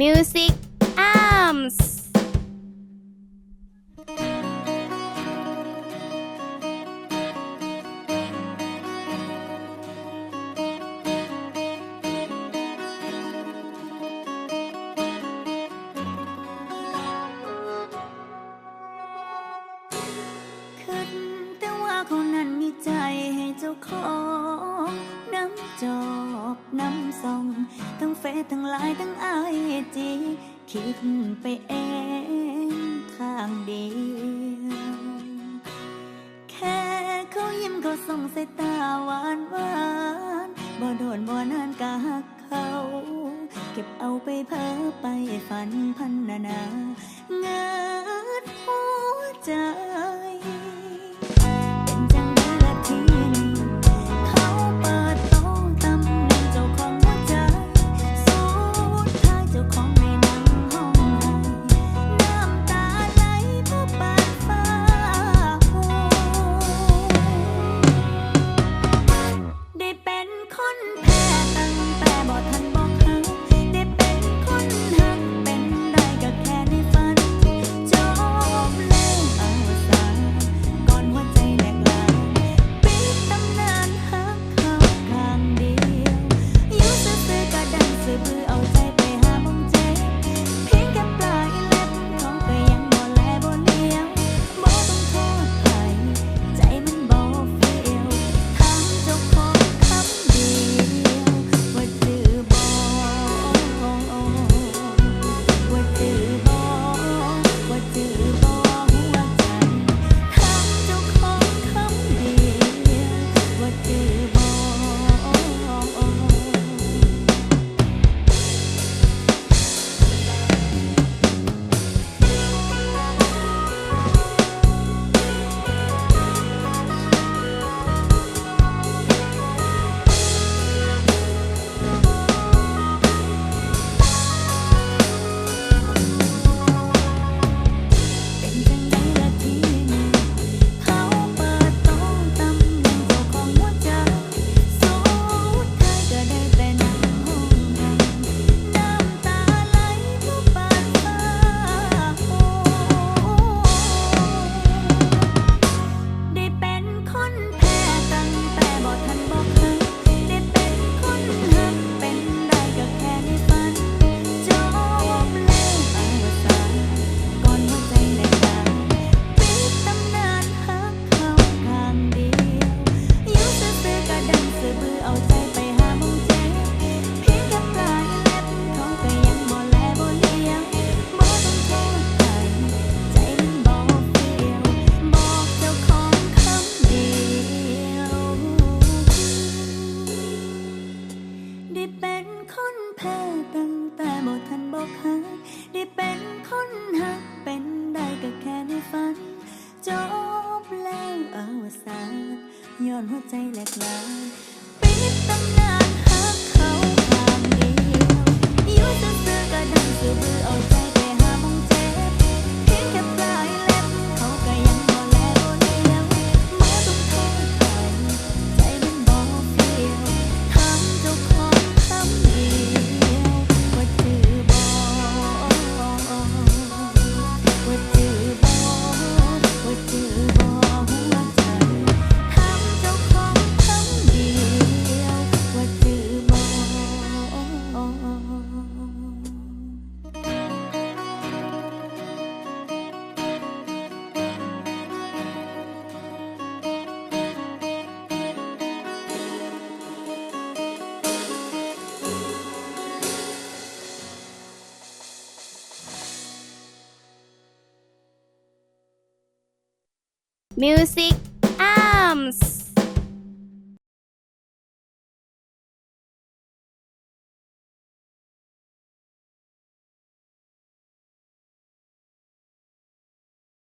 Music Arms นแต่ว่าเขานั้นมีใจให้เจ้าของ น้ำจอบน้ำ ทั้งเฟซทั้งไลน์ทั้งไอจีคิดไปเองทางเดียวแค่เขายิ้มเขาส่งสายตาหวานหวานบ่โดนบ่นานกักเขาเก็บเอาไปเพ้อไปฝันพันนานเงาหัวใจ now. Music Arms.